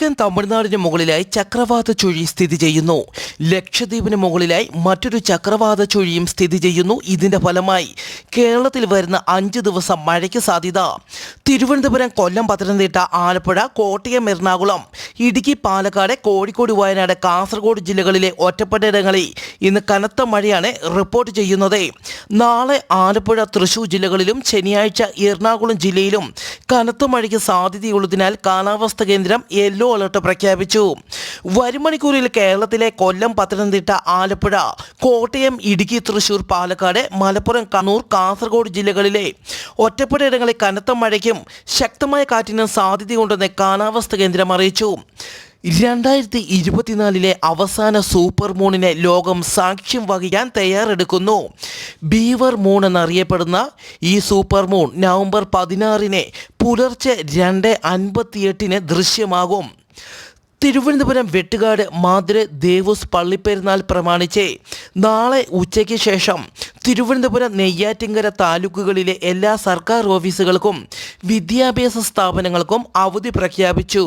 തെക്കൻ തമിഴ്നാടിന് മുകളിലായി ചക്രവാത ചുഴി സ്ഥിതി ചെയ്യുന്നു. ലക്ഷദ്വീപിന് മുകളിലായി മറ്റൊരു ചക്രവാത ചുഴിയും സ്ഥിതി ചെയ്യുന്നു. ഇതിന്റെ ഫലമായി കേരളത്തിൽ വരുന്ന അഞ്ച് ദിവസം മഴയ്ക്ക് സാധ്യത. തിരുവനന്തപുരം കൊല്ലം പത്തനംതിട്ട ആലപ്പുഴ കോട്ടയം എറണാകുളം ഇടുക്കി പാലക്കാട് കോഴിക്കോട് വയനാട് കാസർഗോഡ് ജില്ലകളിലെ ഒറ്റപ്പെട്ടയിടങ്ങളിൽ ഇന്ന് കനത്ത മഴയാണ് റിപ്പോർട്ട് ചെയ്യുന്നത്. നാളെ ആലപ്പുഴ തൃശൂർ ജില്ലകളിലും ശനിയാഴ്ച എറണാകുളം ജില്ലയിലും കനത്ത മഴയ്ക്ക് സാധ്യതയുള്ളതിനാൽ കാലാവസ്ഥ കേന്ദ്രം യെല്ലോ അലർട്ട് പ്രഖ്യാപിച്ചു. വരും മണിക്കൂറിൽ കേരളത്തിലെ കൊല്ലം പത്തനംതിട്ട ആലപ്പുഴ കോട്ടയം ഇടുക്കി തൃശൂർ പാലക്കാട് മലപ്പുറം കണ്ണൂർ കാസർഗോഡ് ജില്ലകളിലെ ഒറ്റപ്പെട്ടയിടങ്ങളിൽ കനത്ത മഴയ്ക്കും ശക്തമായ കാറ്റിനും സാധ്യതയുണ്ടെന്ന് കാലാവസ്ഥ കേന്ദ്രം അറിയിച്ചു. രണ്ടായിരത്തി ഇരുപത്തിനാലിലെ അവസാന സൂപ്പർ മൂണിനെ ലോകം സാക്ഷ്യം വഹിക്കാൻ തയ്യാറെടുക്കുന്നു. ബീവർ മൂൺ എന്നറിയപ്പെടുന്ന ഈ സൂപ്പർ മൂൺ നവംബർ പതിനാറിന് പുലർച്ചെ രണ്ട് അൻപത്തിയെട്ടിന് ദൃശ്യമാകും. തിരുവനന്തപുരം വെട്ടുകാട് മാതൃ ദേവൂസ് പള്ളിപ്പെരുന്നാൾ പ്രമാണിച്ച് നാളെ ഉച്ചയ്ക്ക് ശേഷം തിരുവനന്തപുരം നെയ്യാറ്റിങ്കര താലൂക്കുകളിലെ എല്ലാ സർക്കാർ ഓഫീസുകൾക്കും വിദ്യാഭ്യാസ സ്ഥാപനങ്ങൾക്കും അവധി പ്രഖ്യാപിച്ചു.